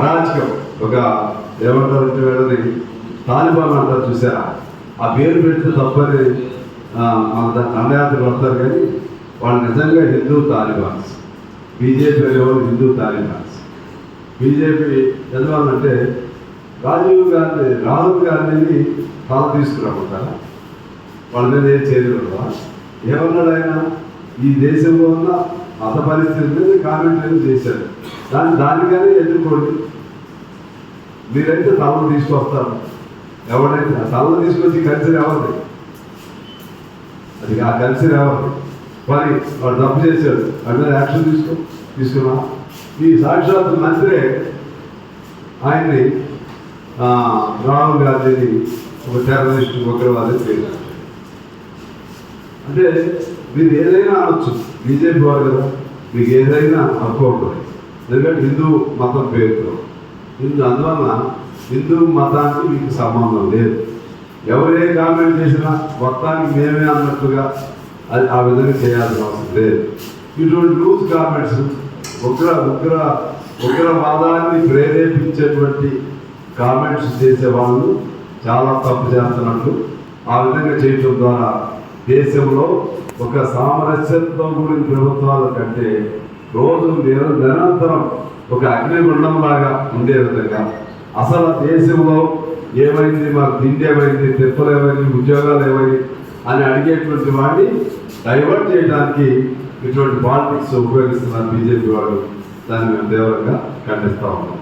అరాచకం. ఒక ఏమంటారంటే వేరేది తాలిబాన్ అంటారు చూసారా ఆ పేరు పెడితే తప్పని ఆ, పడతారు వస్తారు కానీ వాళ్ళు నిజంగా హిందూ తాలిబాన్స్. బీజేపీ అనేవాళ్ళు హిందూ తాలిబాన్స్. బీజేపీ ఎందువల్లంటే రాజీవ్ గాంధీ రాహుల్ గాంధీని తల తీసుకురామంటారా? వాళ్ళ మీద ఏం చేయలేదు ఏమన్నాడు ఆయన? ఈ దేశంలో ఉన్న మత పరిస్థితి మీద కామెంట్ ఏదో చేశారు? దాన్ని దానికనే ఎదుర్కోండి. మీరైతే తలను తీసుకొస్తారు. ఎవరైతే ఆ తలను తీసుకొచ్చి కలిసి ఎవరిది అది ఆ కలిసి ఎవరిది మరి వాడు తప్పు చేశాడు. వాడి యాక్షన్ తీసుకో తీసుకున్నా ఈ సాక్షాత్ మంత్రే ఆయన్ని రాహుల్ గాంధీని ఒక టెర్రరిస్ట్ ఉగ్రవాది పేరు. అంటే మీరు ఏదైనా అనొచ్చు. బీజేపీ వారు కదా. మీకు ఏదైనా హక్కు ఉంటుంది ఎందుకంటే హిందూ మతం పేరుతో. హిందూ అందువలన హిందూ మతానికి మీకు సంబంధం లేదు. ఎవరు ఏ కామెంట్ చేసినా మొత్తానికి మేమే అన్నట్టుగా అది ఆ విధంగా చేయాల్సిన అవసరం లేదు. ఇటువంటి లూజ్ కామెంట్స్ ఉగ్ర ఉగ్ర ఉగ్రవాదాన్ని ప్రేరేపించేటువంటి కామెంట్స్ చేసే వాళ్ళు చాలా తప్పు చేస్తున్నట్లు ఆ విధంగా చేయటం ద్వారా దేశంలో ఒక సామరస్యంతో కూడిన ప్రభుత్వాల కంటే రోజు నిర నిరంతరం ఒక అగ్నిగుండం లాగా ఉండే విధంగా అసలు దేశంలో ఏమైంది? మాకు తిండి ఏమైంది? తిప్పలు ఏమైంది? ఉద్యోగాలు ఏమైంది? అని అడిగేటువంటి వాడిని డైవర్ట్ చేయడానికి ఇటువంటి పాలిటిక్స్ ఉపయోగిస్తున్నారు బీజేపీ వాళ్ళు. దాన్ని మేము తీవ్రంగా ఖండిస్తూ ఉన్నాం.